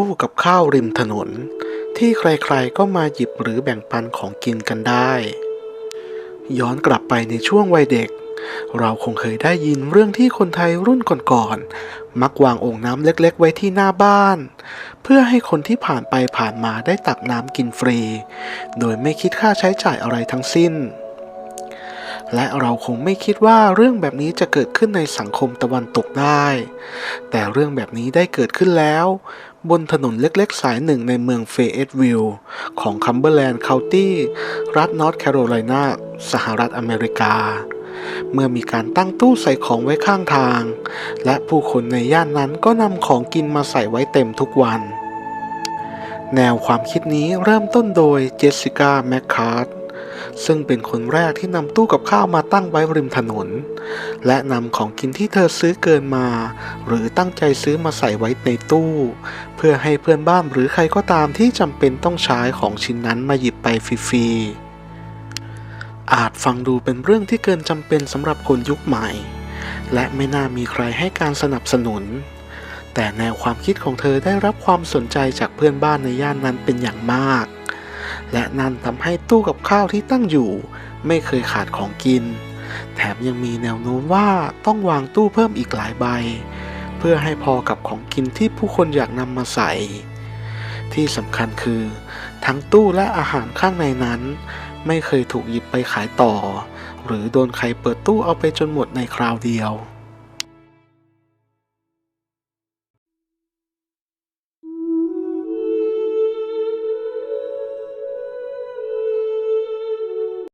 ตู้กับข้าวริมถนน ที่ใครๆก็มาหยิบหรือแบ่งปันของกินกันได้ ย้อนกลับไปในช่วงวัยเด็ก เราคงเคยได้ยินเรื่องที่คนไทยรุ่นก่อนๆมักวางโอ่งน้ำเล็กๆ ไว้ที่หน้าบ้าน เพื่อให้คนที่ผ่านไปผ่านมาได้ตักน้ำกินฟรี โดยไม่คิดค่าใช้จ่ายอะไรทั้งสิ้น และเราคงไม่คิดว่าเรื่องแบบนี้จะเกิดขึ้นในสังคมตะวันตกได้ แต่เรื่องแบบนี้ได้เกิดขึ้นแล้ว บนถนนเล็กๆ สายหนึ่งในเมืองเฟเอตวิลล์ของคัมเบอร์แลนด์เคานตี้รัฐนอร์ทแคโรไลนาสหรัฐอเมริกา เมื่อมีการตั้งตู้ใส่ของไว้ข้างทาง และผู้คนในย่านนั้นก็นำของกินมาใส่ไว้เต็มทุกวัน แนวความคิดนี้เริ่มต้นโดยเจสสิก้าแมคคาร์ดซึ่งเป็นคนแรกที่นำตู้กับข้าวมาตั้งไว้ริมถนน และนำของกินที่เธอซื้อเกินมา หรือตั้งใจซื้อมาใส่ไว้ในตู้ เพื่อให้เพื่อนบ้านหรือใครก็ตามที่จำเป็นต้องใช้ของชิ้นนั้นมาหยิบไปฟรีๆ อาจฟังดูเป็นเรื่องที่เกินจำเป็นสำหรับคนยุคใหม่ และไม่น่ามีใครให้การสนับสนุน แต่แนวความคิดของเธอได้รับความสนใจจากเพื่อนบ้านในย่านนั้นเป็นอย่างมาก และนั่นทำให้ตู้กับข้าวที่ตั้งอยู่ ไม่เคยขาดของกิน แถมยังมีแนวโน้มว่าต้องวางตู้เพิ่มอีกหลายใบ เพื่อให้พอกับของกินที่ผู้คนอยากนำมาใส่ ที่สำคัญคือ ทั้งตู้และอาหารข้างในนั้น ไม่เคยถูกหยิบไปขายต่อ หรือโดนใครเปิดตู้เอาไปจนหมดในคราวเดียว